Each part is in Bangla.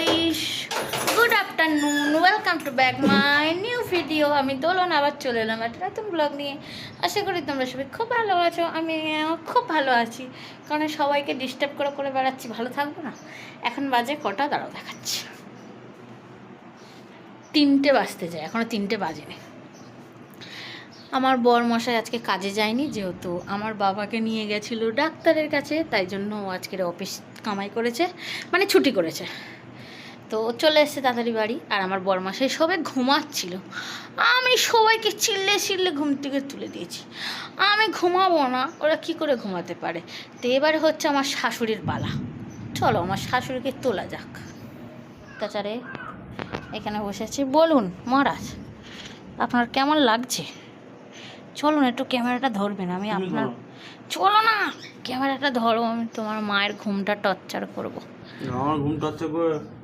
Guys good afternoon welcome to back my new video আমি দোলন আবার চলে এলাম একটা নতুন ব্লগ নিয়ে। আশা করি তোমরা সবাই খুব ভালো আছো। আমি খুব ভালো আছি। কারণ সবাইকে ডিস্টার্ব করে করে বেড়াচ্ছি। ভালো থাকব না। এখন বাজে কটা? দাঁড়াও, দেখাচ্ছি। তিনটে বাজতে যায়। এখনও তিনটে বাজেনি। আমার বর মশাই আজকে কাজে যায়নি যেহেতু আমার বাবাকে নিয়ে গেছিল ডাক্তারের কাছে। তাই জন্য আজকের অফিস কামাই করেছে। মানে ছুটি করেছে। তো চলে এসেছে তাড়াতাড়ি বাড়ি আর আমার বর মশাই সবে ঘুমাচ্ছিল। আমি সবাইকে চিল্লে চিল্লে ঘুম থেকে তুলে দিয়েছি। আমি ঘুমাবো না ওরা কি করে ঘুমাতে পারে? তো এবারে হচ্ছে আমার শাশুড়ির পালা। চলো আমার শাশুড়িকে তোলা যাক। তাছাড়া এখানে বসে আছি। বলুন মহারাজ আপনার কেমন লাগছে? চলুন একটু ক্যামেরাটা ধরবেন আমি আপনার চলো না! ক্যামেরাটা ধরো আমি তোমার মায়ের ঘুমটা টর্চার করব। আমার ঘুম টচ্ছে করে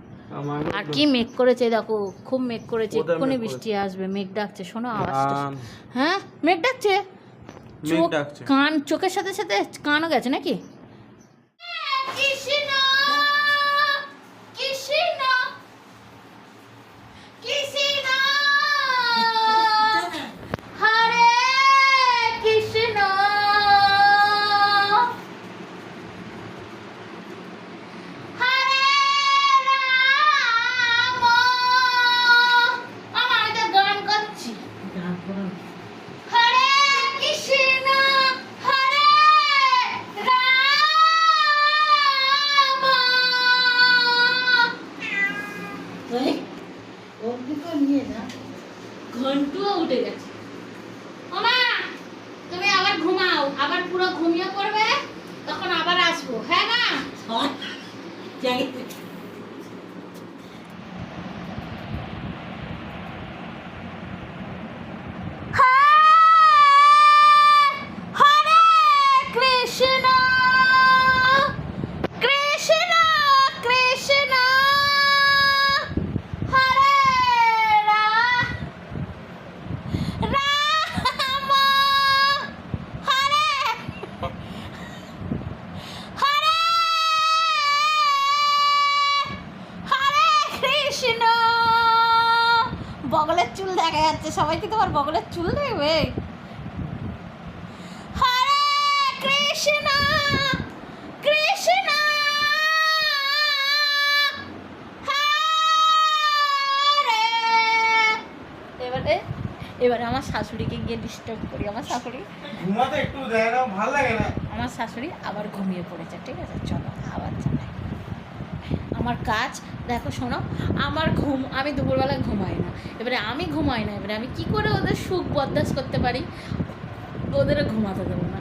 আর কি মেঘ করেছে দেখো খুব মেঘ করেছে এক্ষুনি বৃষ্টি আসবে মেঘ ডাকছে শোনো আওয়াজটা। হ্যাঁ মেঘ ডাকছে? চোখ। কান চোখের সাথে সাথে কানও গেছে নাকি কৃষ্ণ কৃষ্ণ কৃষ্ণ হরে কৃষ্ণ হরে রাম আমার আমি তো গান করছি হরে কৃষ্ণ হরে রাম ঘন্টুও উঠে গেছে ওমা তুমি আবার ঘুমাও আবার পুরো ঘুমিয়ে পড়বে তখন আবার আসব। হ্যাঁ না হরে কৃষ্ণ কৃষ্ণ কৃষ্ণ হরে রাম রাম হরে হরে হরে কৃষ্ণ। বগলের চুল দেখা যাচ্ছে। সবাই কি তোমার বগলের চুল দেখবে? হরে কৃষ্ণ কৃষ্ণ। এবারে এবারে আমার শাশুড়িকে গিয়ে ডিস্টার্ব করি। আমার শাশুড়ি ঘুমাতে একটু দেয় না ভালো লাগে না। আমার শাশুড়ি আবার ঘুমিয়ে পড়েছে। ঠিক আছে? চলো আবার চালাই আমার কাজ দেখো শোনো আমার ঘুম আমি দুপুরবেলা ঘুমাই না। এবারে আমি ঘুমাই না এবারে আমি কি করে ওদের সুখ বরদাস্ত করতে পারি? ওদেরও ঘুমাতে দেবো না।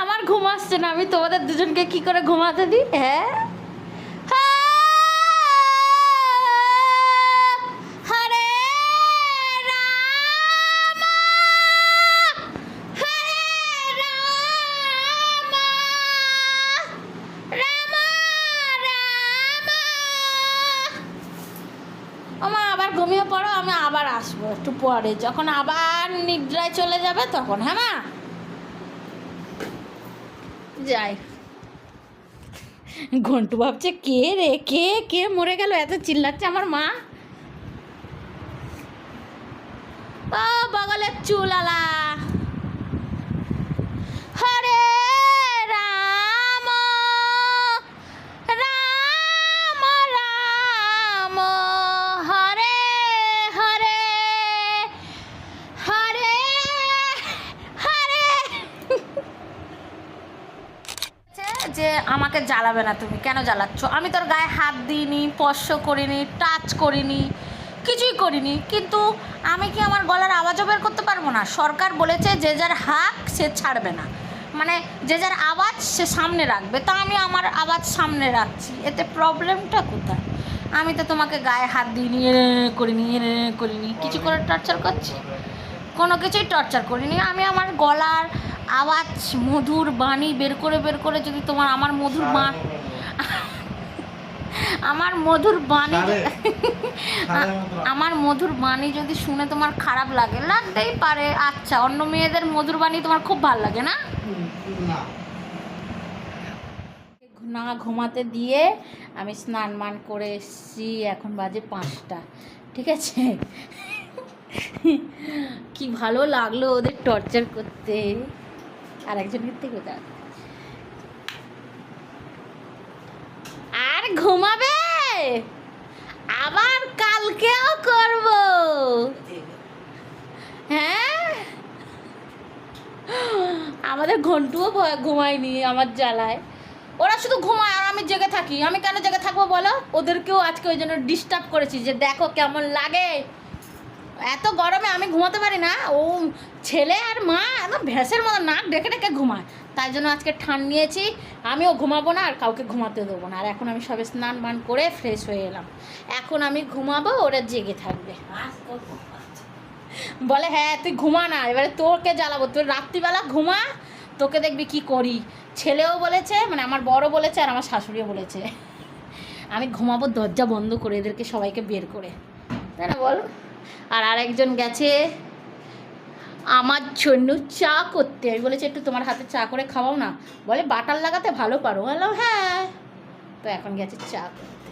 আমার ঘুম আসছে না আমি তোমাদের দুজনকে কি করে ঘুমাতে দিই হ্যাঁ হরে রাম হরে রাম রাম রাম ওমা আবার ঘুমিয়ে পড়ো আমি আবার আসব একটু পরে। যখন আবার নিদ্রায় চলে যাবে তখন হ্যাঁ মা? যাই। ঘন্টু ভাবছে, কে রে? কে? কে মরে গেল? এত চিল্লাচ্ছে আমার মা? ও, বগলের চুলালা হরে রাম রাম রাম হরে হরে হরে হরে যে আমাকে জ্বালাবে না তুমি। কেন জ্বালাচ্ছ? আমি তোর গায়ে হাত দিইনি, স্পর্শ করিনি টাচ করিনি, কিছুই করিনি। কিন্তু আমি কি আমার গলার আওয়াজও বের করতে পারব না? সরকার বলেছে যে যার হাক সে ছাড়বে না। মানে যে যার আওয়াজ সে সামনে রাখবে। তা আমি আমার আওয়াজ সামনে রাখছি। এতে প্রবলেমটা কোথায়? আমি তো তোমাকে গায়ে হাত দিইনি, এ করিনি এ করিনি। কিছু করে টর্চার করছি? কোনো কিছুই টর্চার করিনি। আমি আমার গলার আওয়াজ মধুর বাণী বের করে বের করে যদি তোমার আমার মধুর মা আমার মধুর বাণী। আমার মধুর বাণী যদি শুনে তোমার খারাপ লাগে লাগতেই পারে। আচ্ছা অন্য মেয়েদের মধুর বাণী তোমার খুব ভালো লাগে না? না। ঘুমাতে দিয়ে আমি স্নান মান করে এসছি এখন বাজে পাঁচটা। ঠিক আছে? কি ভালো লাগল ওদের টর্চার করতে। আর একজন ক্ষেত্রে কোথায় আর ঘুমাবে? আবার কালকেও করব। হ্যাঁ? আমাদের ঘন্টুও ঘুমায়নি আমার জ্বালায়। ওরা শুধু ঘুমায় আর আমি জেগে থাকি। আমি কেন জেগে থাকব বলো? ওদেরকেও আজকে ওই জন্য ডিস্টার্ব করেছি যে দেখো কেমন লাগে। এত গরমে আমি ঘুমাতে পারি না। ও ছেলে আর মা একদম ভ্যাসের মতো নাক ডেকে ডেকে ঘুমায়। তাই জন্য আজকে ঠান নিয়েছি। আমিও ঘুমাবো না আর কাউকে ঘুমাতে দেবো না। আর এখন আমি সবে স্নান মান করে ফ্রেশ হয়ে এলাম। এখন আমি ঘুমাবো, ওরা জেগে থাকবে। বলে হ্যাঁ তুই ঘুমা না। এবারে তোকে জ্বালাবো। তুই রাত্রিবেলা ঘুমা, তোকে দেখবি কি করি। ছেলেও বলেছে মানে আমার বড় বলেছে আর আমার শাশুড়িও বলেছে। আমি ঘুমাবো দরজা বন্ধ করে এদেরকে সবাইকে বের করে। তাই না বল? আর আরেকজন গেছে, আমার জন্য চা করতে। আমি বলেছি, একটু তোমার হাতে চা করে খাওয়াও না। বলে, বাটার লাগাতে ভালো পারো। বললাম হ্যাঁ। তো এখন গেছে চা করতে।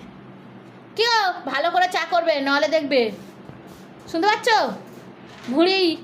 কেউ ভালো করে চা করবে নাহলে দেখবে। শুনতে পাচ্ছ? ভুড়ি।